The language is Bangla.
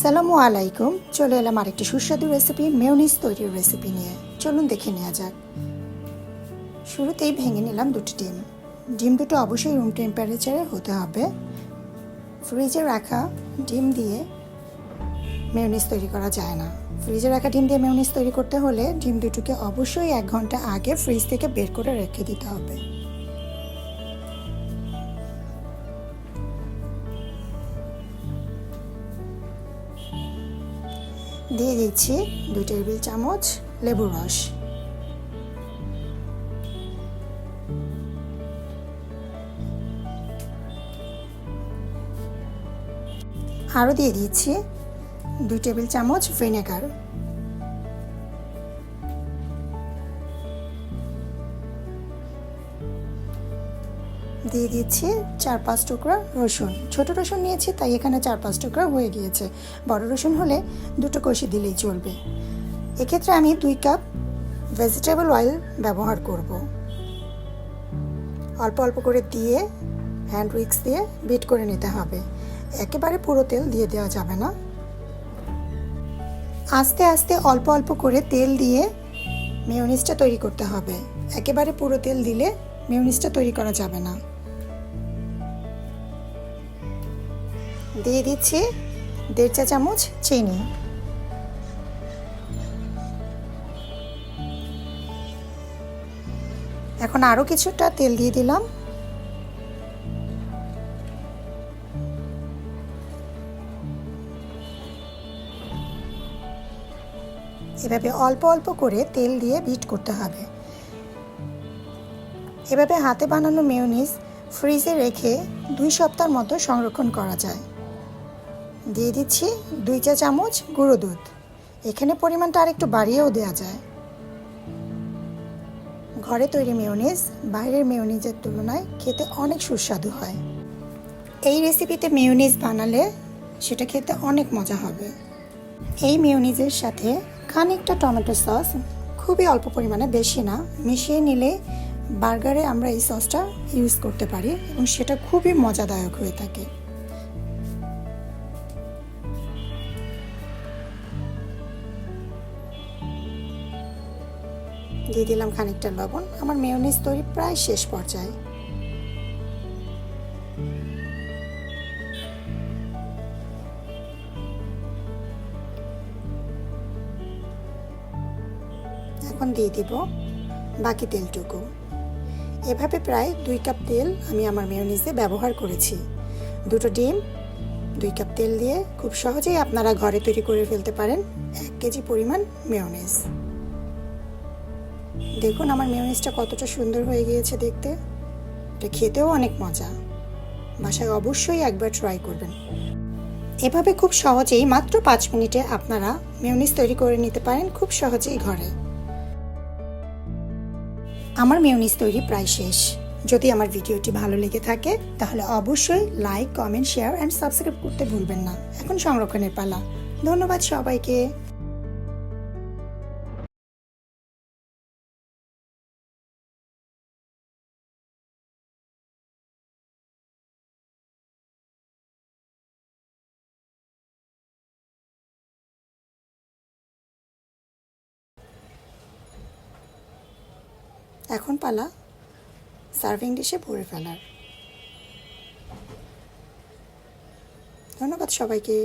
আসসালামু আলাইকুম। চলে এলাম আরেকটি সুস্বাদু রেসিপি মেয়নিজ তৈরির রেসিপি নিয়ে। চলুন দেখে নেওয়া যাক। শুরুতেই ভেঙে নিলাম দুটি ডিম। ডিম দুটো অবশ্যই রুম টেম্পারেচারে হতে হবে। ফ্রিজে রাখা ডিম দিয়ে মেয়নিজ তৈরি করা যায় না। ফ্রিজে রাখা ডিম দিয়ে মেয়নিজ তৈরি করতে হলে ডিম দুটোকে অবশ্যই এক ঘণ্টা আগে ফ্রিজ থেকে বের করে রেখে দিতে হবে। দিয়ে দিচ্ছি দুই টেবিল চামচ লেবু রস। আরও দিয়ে দিচ্ছি দুই টেবিল চামচ ভিনেগার। দিয়ে দিচ্ছি চার পাঁচ টুকরা রসুন। ছোট রসুন নিয়েছি, তাই এখানে চার পাঁচ টুকরা হয়ে গিয়েছে। বড় রসুন হলে দুটো কষি দিলেই চলবে। এক্ষেত্রে আমি দুই কাপ ভেজিটেবল অয়েল ব্যবহার করব। অল্প অল্প করে দিয়ে হ্যান্ড উইক্স দিয়ে বিট করে নিতে হবে। একেবারে পুরো তেল দিয়ে দেওয়া যাবে না। আস্তে আস্তে অল্প অল্প করে তেল দিয়ে মেয়নিজটা তৈরি করতে হবে। একেবারে পুরো তেল দিলে মেয়নিজটা তৈরি করা যাবে না। দিয়ে দিচ্ছি দেড় চা চামচ চিনি। এখন আরও কিছুটা তেল দিয়ে দিলাম। এভাবে অল্প অল্প করে তেল দিয়ে বিট করতে হবে। এভাবে হাতে বানানো মেয়নিজ ফ্রিজে রেখে দুই সপ্তাহ মতো সংরক্ষণ করা যায়। দিয়ে দিচ্ছি দুই চা চামচ গুঁড়ো দুধ। এখানে পরিমাণটা আরেকটু বাড়িয়েও দেওয়া যায়। ঘরে তৈরি মেয়নিজ বাইরের মেয়নিজের তুলনায় খেতে অনেক সুস্বাদু হয়। এই রেসিপিতে মেয়নিজ বানালে সেটা খেতে অনেক মজা হবে। এই মেয়নিজের সাথে খানিকটা টমেটো সস খুবই অল্প পরিমাণে, বেশি না, মিশিয়ে নিলে বার্গারে আমরা এই সসটা ইউজ করতে পারি এবং সেটা খুবই মজাদায়ক হয়ে থাকে। দিয়ে দিলাম খানিকটা লবণ। আমার মেয়নিজ তৈরি প্রায় শেষ পর্যায়ে। এখন দিয়ে দিব বাকি তেলটুকু। এভাবে প্রায় দুই কাপ তেল আমি আমার মেয়নিজে ব্যবহার করেছি। দুটো ডিম, দুই কাপ তেল দিয়ে খুব সহজেই আপনারা ঘরে তৈরি করে ফেলতে পারেন এক কেজি পরিমাণ মেয়নিজ। দেখুন, আমার মেয়নিজটা কতটা সুন্দর হয়ে গিয়েছে দেখতে। এটা খেতেও অনেক মজা। বাসায় অবশ্যই একবার ট্রাই করবেন। এভাবে খুব সহজেই মাত্র পাঁচ মিনিটে আপনারা মেয়নিজ তৈরি করে নিতে পারেন খুব সহজেই ঘরে। আমার মেয়নিজ তৈরি প্রায় শেষ। যদি আমার ভিডিওটি ভালো লেগে থাকে, তাহলে অবশ্যই like comment share and subscribe করতে ভুলবেন না। এখন সংরক্ষণের পালা। ধন্যবাদ সবাইকে। এখন পালা সার্ভিং ডিশে ভরে ফেলার। ধন্যবাদ সবাইকে।